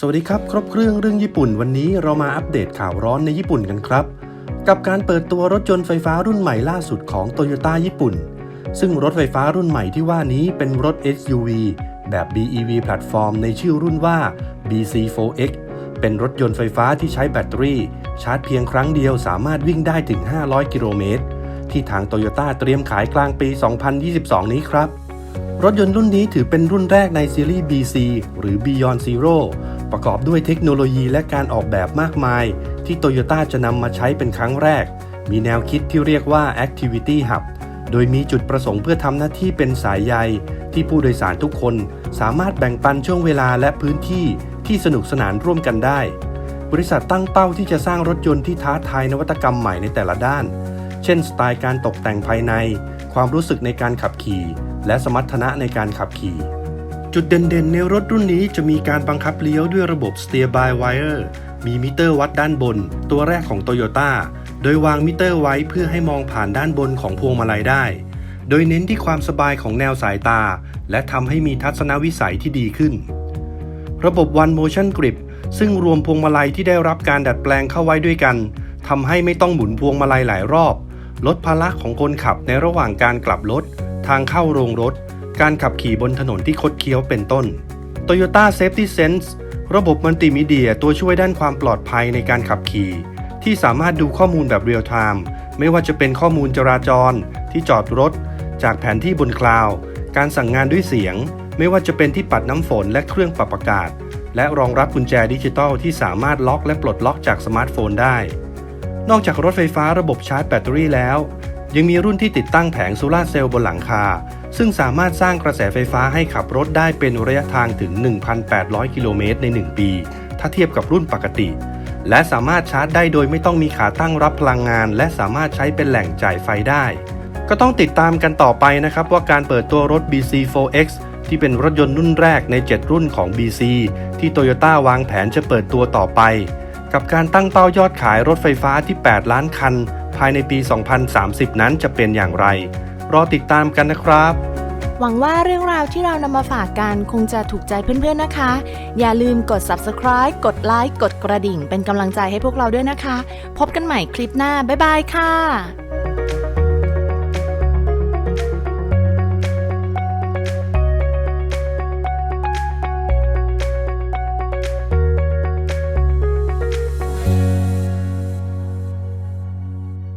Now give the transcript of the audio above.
สวัสดีครับ ครบเครื่องเรื่องญี่ปุ่นวันนี้เรามาอัปเดตข่าวร้อนในญี่ปุ่นกันครับ กับการเปิดตัวรถยนต์ไฟฟ้ารุ่นใหม่ล่าสุดของโตโยต้าญี่ปุ่น ซึ่งรถไฟฟ้ารุ่นใหม่ที่ว่านี้เป็นรถ SUV แบบ BEV แพลตฟอร์มในชื่อรุ่นว่า BC4X เป็นรถยนต์ไฟฟ้าที่ใช้แบตเตอรี่ ชาร์จเพียงครั้งเดียวสามารถวิ่งได้ถึง 500 กิโลเมตร ที่ทางโตโยต้าเตรียมขายกลางปี 2022 นี้ครับ รถยนต์รุ่นนี้ถือเป็นรุ่นแรกในซีรีส์ BC หรือ Beyond Zero ประกอบด้วยเทคโนโลยีและการออกแบบมากมาย ที่โตโยต้าจะนำมาใช้เป็นครั้งแรก มีแนวคิดที่เรียกว่า Activity Hub โดยมีจุดประสงค์เพื่อทำหน้าที่เป็นสายใย ที่ผู้โดยสารทุกคนสามารถแบ่งปันช่วงเวลาและพื้นที่ที่สนุกสนานร่วมกันได้ บริษัทตั้งเป้าที่จะสร้างรถยนต์ที่ท้าทายนวัตกรรมใหม่ในแต่ละด้าน เช่น สไตล์การตกแต่งภายใน ความรู้สึกในการขับขี่ และสมรรถนะในการขับขี่ จุดเด่นๆ ในรถรุ่นนี้จะมีการบังคับเลี้ยวด้วยระบบ Steer by Wire มีมิเตอร์วัดด้านบน ตัวแรกของ Toyota โดยวางมิเตอร์ไว้เพื่อให้มองผ่านด้านบนของพวงมาลัยได้ โดยเน้นที่ความสบายของแนวสายตา และทำให้มีทัศนวิสัยที่ดีขึ้น ระบบ One Motion Grip ซึ่งรวมพวงมาลัยที่ได้รับการดัดแปลงเข้าไว้ด้วยกันทำให้ไม่ต้องหมุนพวงมาลัยหลายรอบ ลดภาระของคนขับในระหว่างการกลับรถ ทางเข้าโรงรถ การขับขี่บนถนนที่คดเคี้ยวเป็นต้น Toyota Safety Sense ระบบมัลติมีเดียตัวช่วยด้านความปลอดภัยในการขับขี่ ที่สามารถดูข้อมูลแบบเรียลไทม์ไม่ว่าจะเป็นข้อมูลจราจร ที่จอดรถ จากแผนที่บนคลาวการสั่งงานด้วยเสียง ไม่ว่าจะเป็นที่ปัดน้ำฝนและเครื่องปรับอากาศ และรองรับกุญแจดิจิตอลที่สามารถล็อกและปลดล็อกจากสมาร์ทโฟนได้ นอกจากรถไฟฟ้าระบบชาร์จแบตเตอรี่แล้ว ยังมีรุ่นที่ติดตั้งแผงโซลาร์เซลล์บนหลังคา ซึ่งสามารถสร้างกระแสไฟฟ้าให้ขับรถได้เป็นระยะทางถึง 1,800 กิโลเมตรใน 1 ปี ถ้าเทียบกับรุ่นปกติ และสามารถชาร์จได้โดยไม่ต้องมีขาตั้งรับพลังงาน และสามารถใช้เป็นแหล่งจ่ายไฟได้ ก็ต้องติดตามกันต่อไปนะครับว่าการเปิดตัวรถ BC4X ที่เป็นรถยนต์รุ่นแรกใน 7 รุ่นของ BC ที่โตโยต้าวางแผนจะเปิดตัวต่อไป กับการตั้งเป้ายอดขายรถไฟฟ้าที่ 8 ล้านคัน ภายในปี 2030 นั้นจะเป็นอย่างไร รอติดตามกันนะครับ หวังว่าเรื่องราวที่เรานำมาฝากกันคงจะถูกใจเพื่อนๆนะคะ อย่าลืมกด subscribe กดไลค์กดกระดิ่ง เป็นกำลังใจให้พวกเราด้วยนะคะ พบกันใหม่คลิปหน้า บ๊ายบายค่ะ